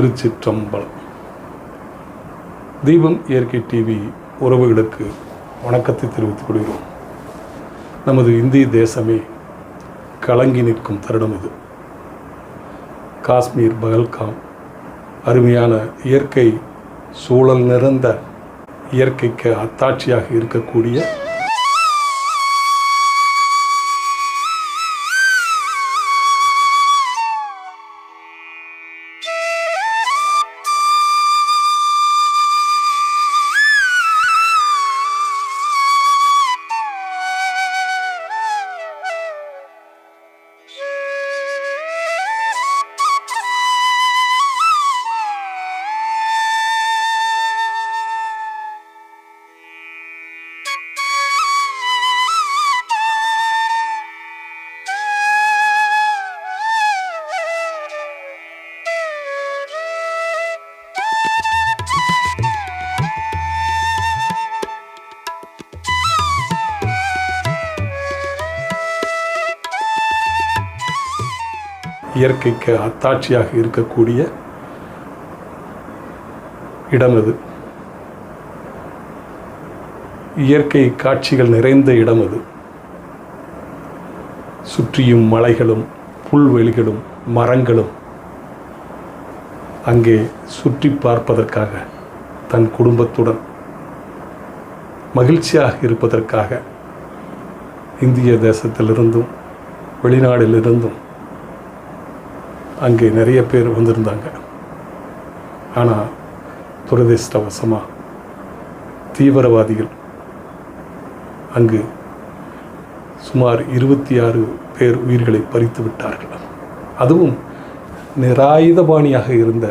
திருச்சிற்றம்பலம். தீபம் இயற்கை டிவி உறவுகளுக்கு வணக்கத்தை தெரிவித்துக் கொள்கிறோம். நமது இந்திய தேசமே கலங்கி நிற்கும் தருணம் இது. காஷ்மீர் பகல்காம் அருமையான இயற்கை சூழல் நிறைந்த இயற்கைக்கு அத்தாட்சியாக இருக்கக்கூடிய இயற்கைக்கு அத்தாட்சியாக இருக்கக்கூடிய இடம் அது. இயற்கை காட்சிகள் நிறைந்த இடம் அது. சுற்றியும் மலைகளும் புல்வெளிகளும் மரங்களும் அங்கே சுற்றி பார்ப்பதற்காக தன் குடும்பத்துடன் மகிழ்ச்சியாக இருப்பதற்காக இந்திய தேசத்திலிருந்தும் வெளிநாட்டிலிருந்தும் அங்கே நிறைய பேர் வந்திருந்தாங்க. ஆனால் துரதிர்ஷ்டவசமாக தீவிரவாதிகள் அங்கு சுமார் இருபத்தி ஆறு பேர் உயிர்களை பறித்து விட்டார்கள். அதுவும் நிராயுதபாணியாக இருந்த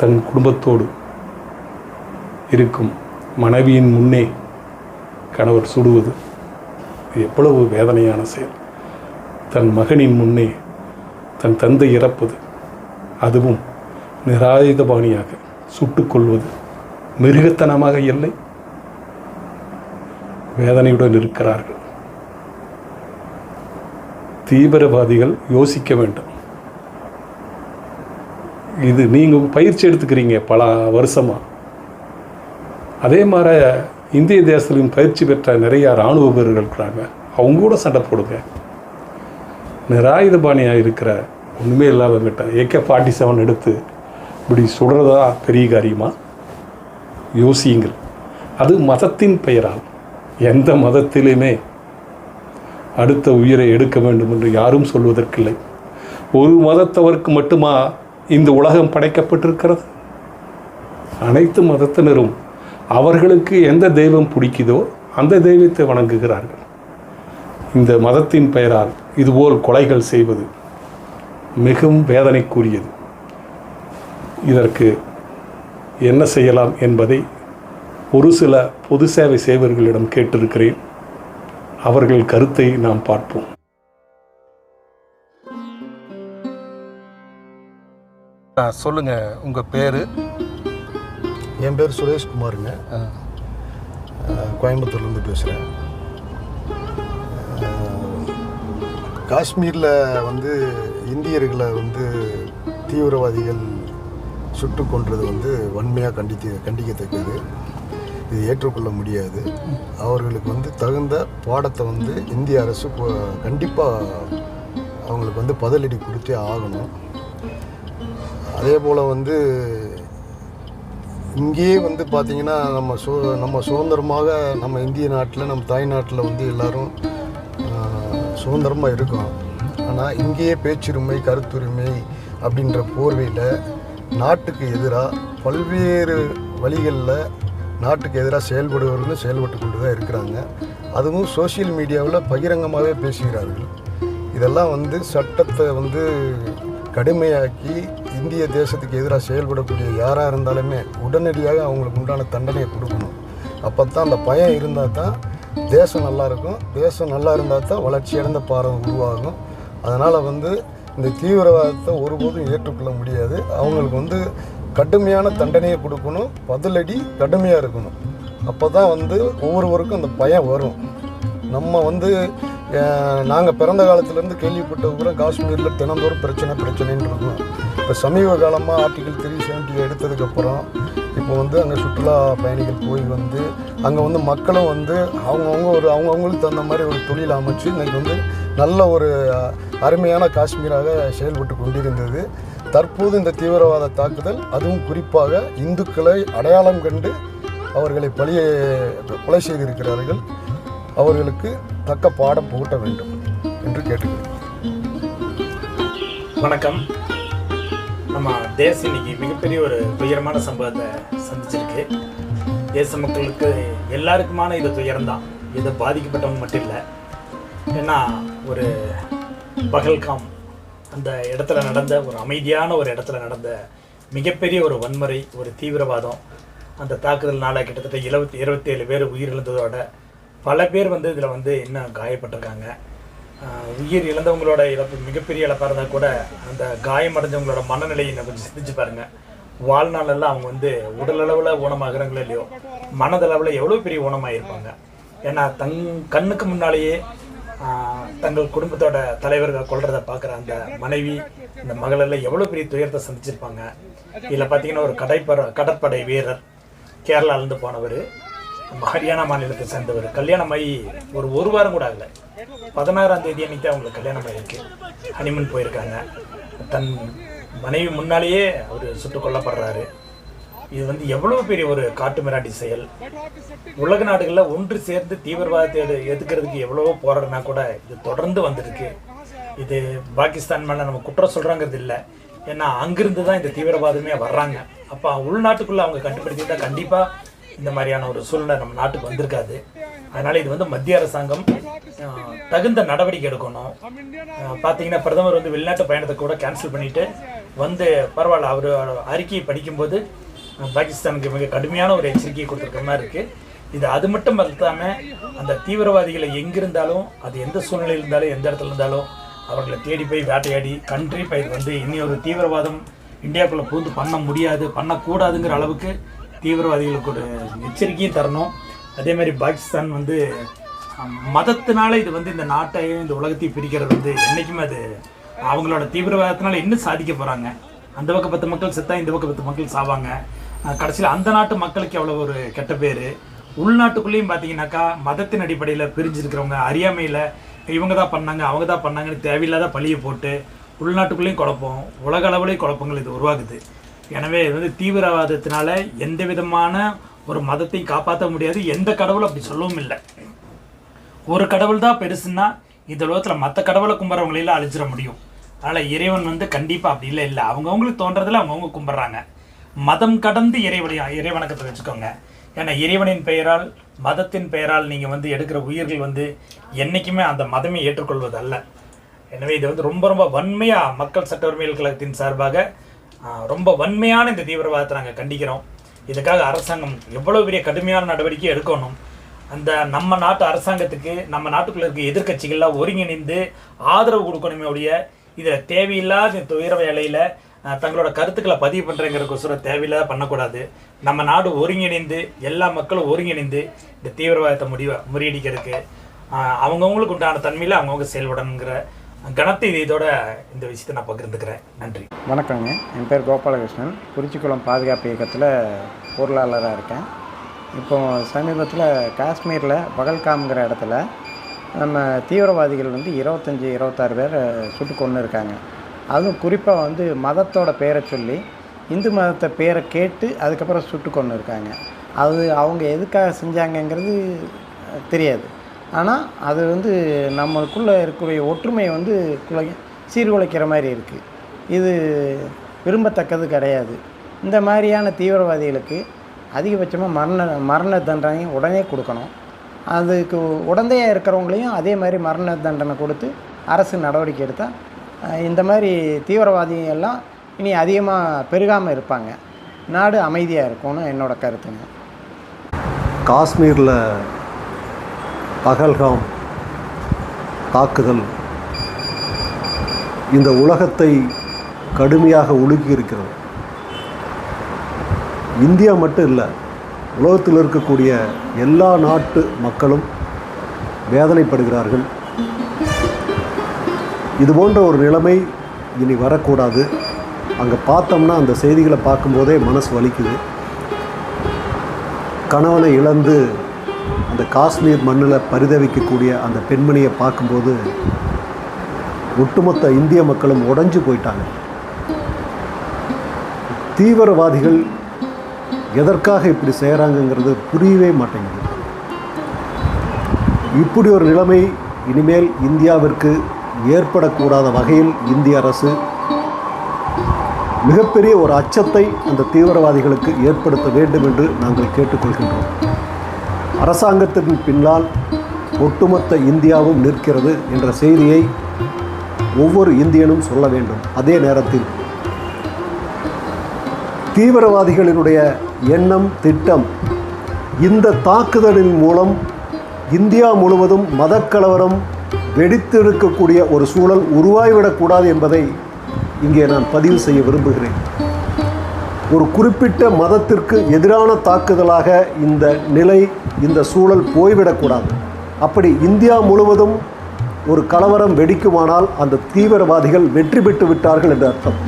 தன் குடும்பத்தோடு இருக்கும் மனைவியின் முன்னே கணவர் சுடுவது எவ்வளவு வேதனையான செயல். தன் மகனின் முன்னே தன் தந்தை இறப்பது அதுவும் நிராயுதபாணியாக சுட்டுக்கொள்வது மிருகத்தனமாக இல்லை. வேதனையுடன் இருக்கிறார்கள். தீவிரவாதிகள் யோசிக்க வேண்டும். இது நீங்கள் பயிற்சி எடுத்துக்கிறீங்க பல வருஷமாக அதே மாதிரி இந்திய தேசத்திலும் பயிற்சி பெற்ற நிறைய இராணுவ வீரர்கள் இருக்கிறாங்க. அவங்க கூட சண்டை போடுங்க. நிராயுதபாணியாக இருக்கிற ஒன்றுமே இல்லாதவங்கிட்ட ஏகே ஃபார்ட்டி செவன் எடுத்து இப்படி சுடுறதா பெரிய காரியமாக யோசியுங்கள். அது மதத்தின் பெயரால். எந்த மதத்திலுமே அடுத்த உயிரை எடுக்க வேண்டும் என்று யாரும் சொல்வதற்கில்லை. ஒரு மதத்தவருக்கு மட்டுமா இந்த உலகம் படைக்கப்பட்டிருக்கிறது? அனைத்து மதத்தினரும் அவர்களுக்கு எந்த தெய்வம் பிடிக்குதோ அந்த தெய்வத்தை வணங்குகிறார்கள். இந்த மதத்தின் பெயரால் இதுபோல் கொலைகள் செய்வது மிகவும் வேதனைக்குரியது. இதற்கு என்ன செய்யலாம் என்பதை ஒரு சில பொது சேவை செய்வர்களிடம் கேட்டிருக்கிறேன். அவர்கள் கருத்தை நாம் பார்ப்போம். சொல்லுங்க உங்க பேரு? என் பேர் சுரேஷ்குமாருங்க. கோயம்புத்தூர்லேருந்து பேசுகிறேன் காஷ்மீரில் வந்து இந்தியர்களை வந்து தீவிரவாதிகள் சுட்டு கொன்றது வந்து வன்மையாக கண்டித்து கண்டிக்கத்தக்கது. இது ஏற்றுக்கொள்ள முடியாது. அவர்களுக்கு வந்து தகுந்த பாடத்தை வந்து இந்திய அரசு கண்டிப்பாக அவங்களுக்கு வந்து பதிலடி கொடுத்தே ஆகணும். அதே போல் வந்து இங்கேயே வந்து பார்த்திங்கன்னா நம்ம சு நம்ம சுதந்திரமாக நம்ம இந்திய நாட்டில் நம்ம தாய்நாட்டில் வந்து எல்லோரும் சுதந்திரமாக இருக்கோம். ஆனால் இங்கேயே பேச்சுரிமை கருத்துரிமை அப்படின்ற போர்வையில் நாட்டுக்கு எதிராக பல்வேறு வழிகளில் நாட்டுக்கு எதிராக செயல்படுவர்கள் செயல்பட்டு கொண்டு தான் இருக்கிறாங்க. அதுவும் சோசியல் மீடியாவில் பகிரங்கமாகவே பேசுகிறார்கள். இதெல்லாம் வந்து சட்டத்தை வந்து கடுமையாக்கி இந்திய தேசத்துக்கு எதிராக செயல்படக்கூடிய யாராக இருந்தாலுமே உடனடியாக அவங்களுக்கு உண்டான தண்டனையை கொடுக்கணும். அப்போ தான் அந்த பயம் இருந்தால் தான் தேசம் நல்லா இருக்கும் தேசம் நல்லா இருந்தால் தான் வளர்ச்சியடைந்த பாரம் உருவாகும். அதனால் வந்து இந்த தீவிரவாதத்தை ஒருபோதும் ஏற்றுக்கொள்ள முடியாது. அவங்களுக்கு வந்து கடுமையான தண்டனையை கொடுக்கணும். பதிலடி கடுமையாக இருக்கணும். அப்போ தான் வந்து ஒவ்வொருவருக்கும் அந்த பயம் வரும். நம்ம வந்து நாங்கள் பிறந்த காலத்துலேருந்து கேள்விப்பட்ட கூட காஷ்மீரில் தினந்தோறும் பிரச்சனை பிரச்சனைன்னு இருக்கும். இப்போ சமீப காலமாக ஆர்டிகல் த்ரீ செவன்ட்டி எடுத்ததுக்கப்புறம் இப்போ வந்து அங்கே சுற்றுலா பயணிகள் போய் வந்து அங்கே வந்து மக்களும் வந்து அவங்கவுங்க ஒரு அவங்கவுங்களுக்கு தகுந்த மாதிரி ஒரு தொழில் அமைச்சு இன்றைக்கி வந்து நல்ல ஒரு அருமையான காஷ்மீராக செயல்பட்டு கொண்டிருந்தது. தற்போது இந்த தீவிரவாத தாக்குதல் அதுவும் குறிப்பாக இந்துக்களை அடையாளம் கண்டு அவர்களை பழிய கொலை செய்திருக்கிறார்கள். அவர்களுக்கு தக்க பாடம் புகட்ட வேண்டும் என்று கேட்டுக்கிறேன் வணக்கம். நம்ம தேசம் இன்னைக்கு மிகப்பெரிய ஒரு துயரமான சம்பவத்தை சந்திச்சிருக்கு. தேச மக்களுக்கு எல்லாருக்குமான இது துயரம் தான் இதை பாதிக்கப்பட்டவங்க மட்டும் இல்லை. ஏன்னா ஒரு பகல்காம் அந்த இடத்துல நடந்த ஒரு அமைதியான ஒரு இடத்துல நடந்த மிகப்பெரிய ஒரு வன்முறை ஒரு தீவிரவாதம் அந்த தாக்குதல்னால கிட்டத்தட்ட இருபத்தி இருபத்தேழு பேர் உயிரிழந்ததோட பல பேர் வந்து இதில் வந்து இன்னும் காயப்பட்டிருக்காங்க. உயிர் இழந்தவங்களோட இழப்பு மிகப்பெரிய இழப்பாக இருந்தால் கூட அந்த காயமடைஞ்சவங்களோட மனநிலையை நான் கொஞ்சம் சிந்திச்சு பாருங்கள் வாழ்நாளெல்லாம் அவங்க வந்து உடல் அளவில் ஊனமாகறாங்களோ இல்லையோ மனதளவில் எவ்வளோ பெரிய ஊனமாகிருப்பாங்க ஏன்னா தங் கண்ணுக்கு முன்னாலேயே தங்கள் குடும்பத்தோட தலைவர்கள் கொள்றதை பார்க்குற அந்த மனைவி இந்த மகளெல்லாம் எவ்வளோ பெரிய துயரத்தை சந்திச்சிருப்பாங்க. இதில் பார்த்தீங்கன்னா ஒரு கடைப்பற கடற்படை வீரர் கேரளாலேருந்து போனவர் நம்ம ஹரியானா மாநிலத்தை சேர்ந்தவர். கல்யாணமாகி ஒரு ஒரு வாரம் கூட ஆகலை. பதினாறாம் தேதி அன்னைக்கு அவங்களுக்கு கல்யாணம் ஆயிருக்கு ஹனிமூன் போயிருக்காங்க. தன் மனைவி முன்னாலேயே அவர் சுட்டுக் கொல்லப்படுறாரு. இது வந்து எவ்வளவு பெரிய ஒரு காட்டு மிராண்டி செயல். உலக நாடுகளில் ஒன்று சேர்ந்து தீவிரவாதத்தை எதுக்கிறதுக்கு எவ்வளவோ போராடினா கூட இது தொடர்ந்து வந்திருக்கு. இது பாகிஸ்தான் மேலே நம்ம குற்றம் சொல்கிறாங்கிறது இல்லை. ஏன்னா அங்கிருந்து தான் இந்த தீவிரவாதமே வர்றாங்க. அப்போ உள்நாட்டுக்குள்ளே அவங்க கட்டுப்படுத்தி கண்டிப்பாக இந்த மாதிரியான ஒரு சூழ்நிலை நம்ம நாட்டுக்கு வந்திருக்காது. அதனால இது வந்து மத்திய அரசாங்கம் தகுந்த நடவடிக்கை எடுக்கணும். பார்த்தீங்கன்னா பிரதமர் வந்து வெளிநாட்டு பயணத்தை கூட கேன்சல் பண்ணிட்டு வந்து பரவாயில்ல அவர் அறிக்கையை படிக்கும்போது பாகிஸ்தானுக்கு மிக கடுமையான ஒரு எச்சரிக்கையை கொடுத்துருக்க மாதிரி இருக்கு. இது அது மட்டும் இல்லாமல் அந்த தீவிரவாதிகளை எங்கிருந்தாலும் அது எந்த சூழ்நிலையில் இருந்தாலும் எந்த இடத்துல இருந்தாலும் அவர்களை தேடி போய் வேட்டையாடி கண்ட்ரி பயிர் வந்து இனி ஒரு தீவிரவாதம் இந்தியாக்குள்ளே பூந்து பண்ண முடியாது பண்ணக்கூடாதுங்கிற அளவுக்கு தீவிரவாதிகளுக்கு ஒரு எச்சரிக்கையும் தரணும். அதே மாதிரி பாகிஸ்தான் வந்து மதத்தினால இது வந்து இந்த நாட்டையும் இந்த உலகத்தையும் பிரிக்கிறது வந்து என்றைக்குமே அது அவங்களோட தீவிரவாதத்தினால இன்னும் சாதிக்க போகிறாங்க அந்த பக்கம் பத்து மக்கள் செத்தா இந்த பக்கம் பத்து மக்கள் சாவாங்க. கடைசியில் அந்த நாட்டு மக்களுக்கு எவ்வளோ ஒரு கெட்ட பேர்? உள்நாட்டுக்குள்ளேயும் பார்த்தீங்கன்னாக்கா மதத்தின் அடிப்படையில் பிரிஞ்சிருக்கிறவங்க அறியாமையில் இவங்க தான் பண்ணாங்க அவங்க தான் பண்ணாங்கன்னு தேவையில்லாத பழியை போட்டு உள்நாட்டுக்குள்ளேயும் குழப்பம் உலக அளவுலேயும் குழப்பங்கள் இது உருவாகுது. எனவே இது வந்து தீவிரவாதத்தினால எந்த விதமான ஒரு மதத்தையும் காப்பாற்ற முடியாது. எந்த கடவுளும் அப்படி சொல்லவும் இல்லை. ஒரு கடவுள் தான் பெருசுன்னா இந்த உலகத்தில் மற்ற கடவுளை கும்பிட்றவங்களெல்லாம் அழிச்சிட முடியும். அதனால் இறைவன் வந்து கண்டிப்பாக அப்படி இல்லை இல்லை. அவங்கவுங்களுக்கு தோன்றதில் அவங்கவுங்க கும்பிட்றாங்க மதம் கடந்து இறைவனை இறைவணக்கத்தை வச்சுக்கோங்க. ஏன்னா இறைவனின் பெயரால் மதத்தின் பெயரால் நீங்கள் வந்து எடுக்கிற உயிர்கள் வந்து என்றைக்குமே அந்த மதமே ஏற்றுக்கொள்வது அல்ல எனவே இது வந்து ரொம்ப ரொம்ப வன்மையாக மக்கள் சட்ட உரிமைகள் கழகத்தின் சார்பாக ரொம்ப வன்மையான இந்த தீவிரவாதத்தை நாங்கள் கண்டிக்கிறோம். இதுக்காக அரசாங்கம் எவ்வளோ பெரிய கடுமையான நடவடிக்கை எடுக்கணும்? அந்த நம்ம நாட்டு அரசாங்கத்துக்கு நம்ம நாட்டுக்குள்ளே இருக்க எதிர்க்கட்சிகள்லாம் ஒருங்கிணைந்து ஆதரவு கொடுக்கணுமே உடைய இதில் தேவையில்லாத துயர வேலையில் தங்களோட கருத்துக்களை பதிவு பண்ணுறங்கிறக்கோசரம் தேவையில்லாத பண்ணக்கூடாது. நம்ம நாடு ஒருங்கிணைந்து எல்லா மக்களும் ஒருங்கிணைந்து இந்த தீவிரவாதத்தை முடிவை முறியடிக்கிறதுக்கு அவங்கவுங்களுக்கு உண்டான தன்மையில் அவங்கவுங்க செயல்படணுங்கிற கணத்தை இதோட இந்த விஷயத்தை நான் பகிர்ந்துக்கிறேன். நன்றி. வணக்கங்க. என் பேர் கோபாலகிருஷ்ணன். குறிச்சிக்குளம் பாதுகாப்பு இயக்கத்தில் பொருளாளராக இருக்கேன். இப்போ சமீபத்தில் காஷ்மீரில் பகல்காம்ங்கிற இடத்துல நம்ம தீவிரவாதிகள் வந்து இருபத்தஞ்சி இருபத்தாறு பேர் சுட்டு கொண்டு இருக்காங்க. அதுவும் குறிப்பாக வந்து மதத்தோட பேரை சொல்லி இந்து மதத்தை பேரை கேட்டு அதுக்கப்புறம் சுட்டு கொண்டு இருக்காங்க. அது அவங்க எதுக்காக செஞ்சாங்கங்கிறது தெரியாது. ஆனால் அது வந்து நம்மளுக்குள்ளே இருக்கக்கூடிய ஒற்றுமையை வந்து குலை சீர்குலைக்கிற மாதிரி இருக்குது இது விரும்பத்தக்கது கிடையாது. இந்த மாதிரியான தீவிரவாதிகளுக்கு அதிகபட்சமாக மரண மரண தண்டனை உடனே கொடுக்கணும். அதுக்கு உடந்தையாக இருக்கிறவங்களையும் அதே மாதிரி மரண தண்டனை கொடுத்து அரசு நடவடிக்கை எடுத்தால் இந்த மாதிரி தீவிரவாதிகள் எல்லாம் இனி அதிகமாக பெருகாமல் இருப்பாங்க. நாடு அமைதியாக இருக்கும்னு என்னோடய கருத்துங்க. காஷ்மீரில் பகல்காம் தாக்குதல். இந்த உலகத்தை கடுமையாக உலுக்கி இருக்கிறது இந்தியா மட்டும் இல்லை உலகத்தில் இருக்கக்கூடிய எல்லா நாட்டு மக்களும் வேதனைப்படுகிறார்கள். இது போன்ற ஒரு நிலைமை இனி வரக்கூடாது. அங்கே பார்த்தோம்னா அந்த செய்திகளை பார்க்கும்போதே மனசு வலிக்குது. கணவனை இழந்து அந்த காஷ்மீர் மண்ணில் பரிதவிக்கக்கூடிய அந்த பெண்மணியை பார்க்கும்போது ஒட்டுமொத்த இந்திய மக்களும் உடைஞ்சு போயிட்டாங்க. தீவிரவாதிகள் எதற்காக இப்படி செய்கிறாங்கங்கிறது புரியவே மாட்டேங்குது. இப்படி ஒரு நிலைமை இனிமேல் இந்தியாவிற்கு ஏற்படக்கூடாத வகையில் இந்திய அரசு மிகப்பெரிய ஒரு அச்சத்தை அந்த தீவிரவாதிகளுக்கு ஏற்படுத்த வேண்டும் என்று நாங்கள் கேட்டுக்கொள்கின்றோம். அரசாங்கத்தின் பின்னால் ஒட்டுமொத்த இந்தியாவும் நிற்கிறது என்ற செய்தியை ஒவ்வொரு இந்தியனும் சொல்ல வேண்டும். அதே நேரத்தில் தீவிரவாதிகளினுடைய எண்ணம் திட்டம் இந்த தாக்குதலின் மூலம் இந்தியா முழுவதும் மதக்கலவரம் வெடித்திருக்கக்கூடிய ஒரு சூழல் உருவாகிவிடக்கூடாது என்பதை இங்கே நான் பதிவு செய்ய விரும்புகிறேன். ஒரு குறிப்பிட்ட மதத்திற்கு எதிரான தாக்குதலாக இந்த நிலை இந்த சூழல் போய்விடக்கூடாது. அப்படி இந்தியா முழுவதும் ஒரு கலவரம் வெடிக்குமானால் அந்த தீவிரவாதிகள் வெற்றி பெற்று விட்டார்கள் என்று அர்த்தம்.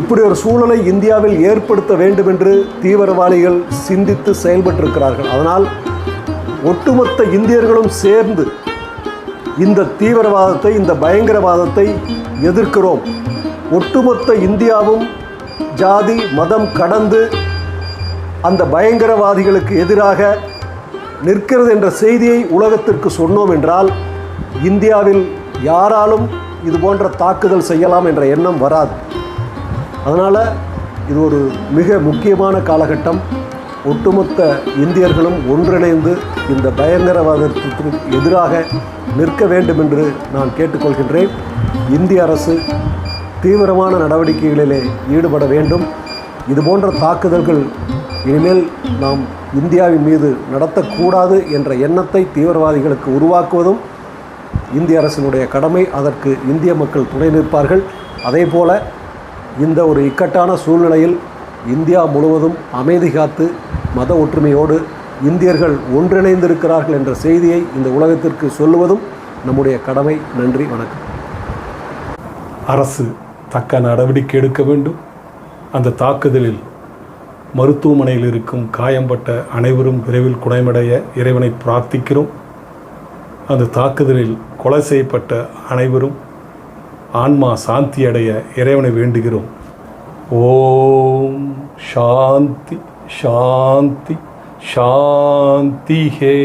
இப்படி ஒரு சூழலை இந்தியாவில் ஏற்படுத்த வேண்டும் என்று தீவிரவாதிகள் சிந்தித்து செயல்பட்டிருக்கிறார்கள். அதனால் ஒட்டுமொத்த இந்தியர்களும் சேர்ந்து இந்த தீவிரவாதத்தை இந்த பயங்கரவாதத்தை எதிர்க்கிறோம். ஒட்டுமொத்த இந்தியாவும் ஜாதி மதம் கடந்து அந்த பயங்கரவாதிகளுக்கு எதிராக நிற்கிறது என்ற செய்தியை உலகத்திற்கு சொன்னோம் என்றால் இந்தியாவில் யாராலும் இது போன்ற தாக்குதல் செய்யலாம் என்ற எண்ணம் வராது. அதனால் இது ஒரு மிக முக்கியமான காலகட்டம். ஒட்டுமொத்த இந்தியர்களும் ஒன்றிணைந்து இந்த பயங்கரவாதத்திற்கு எதிராக நிற்க வேண்டும் என்று நான் கேட்டுக்கொள்கின்றேன். இந்திய அரசு தீவிரமான நடவடிக்கைகளிலே ஈடுபட வேண்டும். இது போன்ற தாக்குதல்கள் இனிமேல் நாம் இந்தியாவின் மீது நடத்தக்கூடாது என்ற எண்ணத்தை தீவிரவாதிகளுக்கு உருவாக்குவதும் இந்திய அரசினுடைய கடமை. அதற்கு இந்திய மக்கள் துணை நிற்பார்கள். அதே போல இந்த ஒரு இக்கட்டான சூழ்நிலையில் இந்தியா முழுவதும் அமைதி காத்து மத ஒற்றுமையோடு இந்தியர்கள் ஒன்றிணைந்திருக்கிறார்கள் என்ற செய்தியை இந்த உலகத்திற்கு சொல்லுவதும் நம்முடைய கடமை. நன்றி வணக்கம். அரசு தக்க நடவடிக்கை எடுக்க வேண்டும். அந்த தாக்குதலில் மருத்துவமனையில் இருக்கும் காயம்பட்ட அனைவரும் விரைவில் குணமடைய இறைவனை பிரார்த்திக்கிறோம். அந்த தாக்குதலில் கொலை செய்யப்பட்ட அனைவரும் ஆன்மா சாந்தி அடைய இறைவனை வேண்டுகிறோம். ஓம் சாந்தி சாந்தி சாந்தி ஹே.